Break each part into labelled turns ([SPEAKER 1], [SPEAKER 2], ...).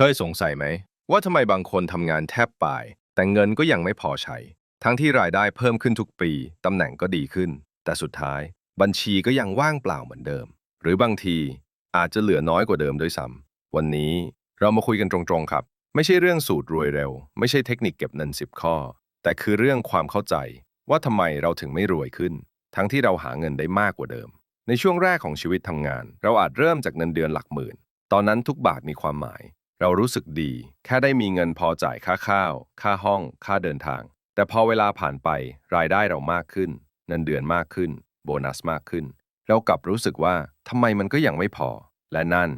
[SPEAKER 1] เคยสงสัยไหม ว่าทำไมบางคนทำงานแทบตาย แต่เงินก็ยังไม่พอใช้ ทั้งที่รายได้เพิ่มขึ้นทุกปีตำแหน่งก็ดีขึ้น แต่สุดท้าย บัญชีก็ยังว่างเปล่าเหมือนเดิม หรือบางทีอาจจะเหลือน้อยกว่าเดิมด้วยซ้ำวันนี้เรามาคุยกันตรงๆครับ ไม่ใช่เรื่องสูตรรวยเร็ว ไม่ใช่เทคนิคเก็บเงิน10ข้อ แต่คือเรื่องความเข้าใจ ว่าทำไมเราถึงไม่รวยขึ้น ทั้งที่เราหาเงินได้มากกว่าเดิม ในช่วงแรกของชีวิตทำงาน เราอาจเริ่มจากเงินเดือนหลักหมื่น ตอนนั้นทุกบาทมีความหมาย เรารู้สึกดี แค่ได้มีเงินพอจ่ายค่าข้าว ค่าห้อง ค่าเดินทาง แต่พอเวลาผ่านไปรายได้เรามากขึ้นเงินเดือนมากขึ้น โบนัสมากขึ้น เรากลับรู้สึกว่าทำไมมันก็ยังไม่พอ และนั่น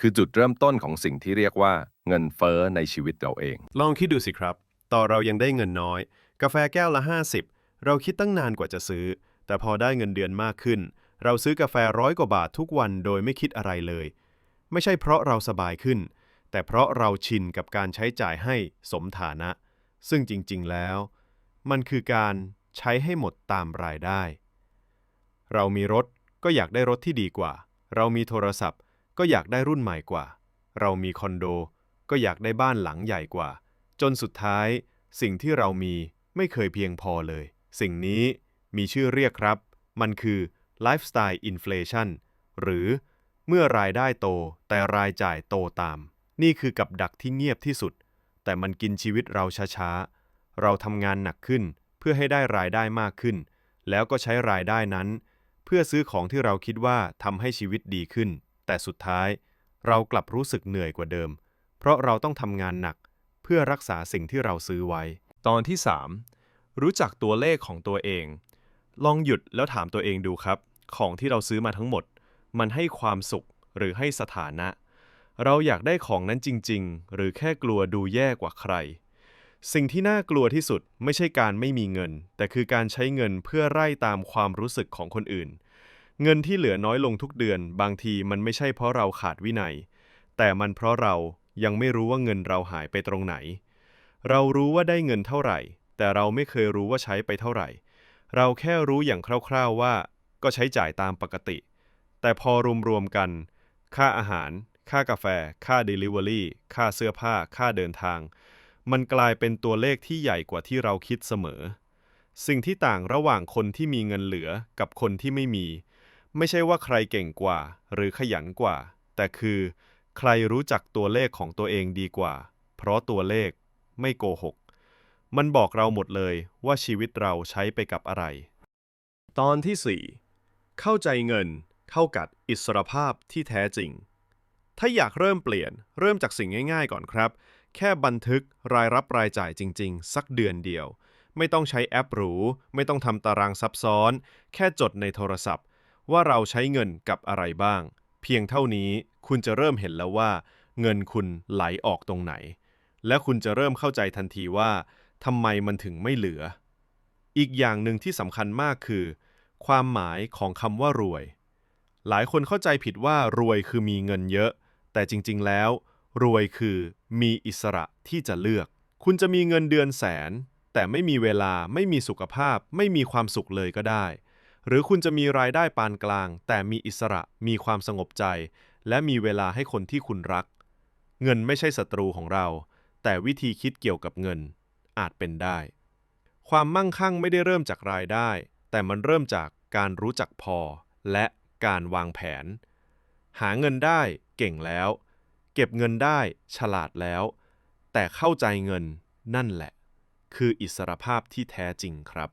[SPEAKER 1] คือจุดเริ่มต้นของสิ่งที่เรียกว่า เงินเฟ้อในชีวิตเราเอง
[SPEAKER 2] ลองคิดดูสิครับตอนเรายังได้เงินน้อย กาแฟแก้วละ 50 เราคิดตั้งนานกว่าจะซื้อ แต่พอได้เงินเดือนมากขึ้น เราซื้อกาแฟร้อยกว่าบาททุกวันโดยไม่คิดอะไรเลย ไม่ใช่เพราะเราสบายขึ้น แต่เพราะเราชินกับการใช้จ่ายให้สมฐานะ ซึ่งจริง ๆ แล้ว มันคือการใช้ให้หมดตามรายได้ เรามีรถก็อยากได้รถที่ดีกว่า เรามีโทรศัพท์ ก็อยากได้รุ่นใหม่กว่า เรามีคอนโด ก็อยากได้บ้านหลังใหญ่กว่า จนสุดท้าย สิ่งที่เรามีไม่เคยเพียงพอเลย สิ่งนี้มีชื่อเรียกครับ มันคือ lifestyle inflation หรือเมื่อรายได้โตแต่รายจ่ายโตตาม นี่คือกับดักที่เงียบที่สุด แต่มันกินชีวิตเราช้าๆ เราทำงานหนักขึ้น เพื่อให้ได้รายได้มากขึ้น แล้วก็ใช้รายได้นั้น เพื่อซื้อของที่เราคิดว่าทำให้ชีวิตดีขึ้น แต่สุดท้าย เรากลับรู้สึกเหนื่อยกว่าเดิม เพราะเราต้องทำงานหนัก เพื่อรักษาสิ่งที่เราซื้อไว้
[SPEAKER 3] ตอนที่ 3 รู้จักตัวเลขของตัวเอง ลองหยุดแล้วถามตัวเองดูครับ ของที่เราซื้อมาทั้งหมด มันให้ความสุขหรือให้สถานะ เราอยากได้ของนั้นจริง ๆ หรือแค่กลัวดูแย่กว่าใคร สิ่งที่น่ากลัวที่สุดไม่ใช่การไม่มีเงิน แต่คือการใช้เงินเพื่อไล่ตามความรู้สึกของคนอื่น เงินที่เหลือน้อยลงทุกเดือน บางทีมันไม่ใช่เพราะเราขาดวินัย แต่มันเพราะเรายังไม่รู้ว่าเงินเราหายไปตรงไหน เรารู้ว่าได้เงินเท่าไหร่ แต่เราไม่เคยรู้ว่าใช้ไปเท่าไหร่ เราแค่รู้อย่างคร่าว ๆว่า ก็ใช้จ่ายตามปกติ แต่พอรวมๆกัน ค่าอาหาร ค่ากาแฟ ค่า Delivery ค่าเสื้อผ้า ค่าเดินทาง มันกลายเป็นตัวเลขที่ใหญ่กว่าที่เราคิดเสมอ สิ่งที่ต่างระหว่างคนที่มีเงินเหลือกับคนที่ไม่มี ไม่ใช่ว่าใครเก่งกว่า หรือขยันกว่า แต่คือ ใครรู้จักตัวเลขของตัวเองดีกว่า เพราะตัวเลขไม่โกหก มันบอกเราหมดเลยว่าชีวิตเราใช้ไปกับอะไร ตอนที่ 4 เข้าใจเงินเท่ากับอิสรภาพที่แท้จริง ถ้าอยากเริ่มเปลี่ยน เริ่มจากสิ่งง่าย ๆ ก่อนครับ แค่บันทึกรายรับรายจ่ายจริง ๆ สักเดือนเดียว ไม่ต้องใช้แอปหรู ไม่ต้องทำตารางซับซ้อน แค่จดในโทรศัพท์ ว่าเราใช้เงินกับอะไรบ้าง เพียงเท่านี้คุณจะเริ่มเห็นแล้วว่า เงินคุณไหลออกตรงไหน และคุณจะเริ่มเข้าใจทันทีว่าทำไมมันถึงไม่เหลือ อีกอย่างหนึ่งที่สำคัญมากคือ ความหมายของคำว่ารวย หลายคนเข้าใจผิดว่ารวยคือมีเงินเยอะ แต่จริงๆแล้ว รวยคือมีอิสระที่จะเลือก คุณจะมีเงินเดือนแสน แต่ไม่มีเวลาไม่มีสุขภาพ ไม่มีความสุขเลยก็ได้ หรือคุณจะมีรายได้ปานกลาง แต่มีอิสระมีความสงบใจ และมีเวลาให้คนที่คุณรัก เงินไม่ใช่ศัตรูของเรา แต่วิธีคิดเกี่ยวกับเงิน อาจเป็นได้ ความมั่งคั่งไม่ได้เริ่มจากรายได้ แต่มันเริ่มจากการรู้จักพอและการวางแผน หาเงินได้ เก่งแล้ว เก็บเงินได้ฉลาดแล้ว แต่เข้าใจเงินนั่นแหละ คืออิสรภาพที่แท้จริงครับ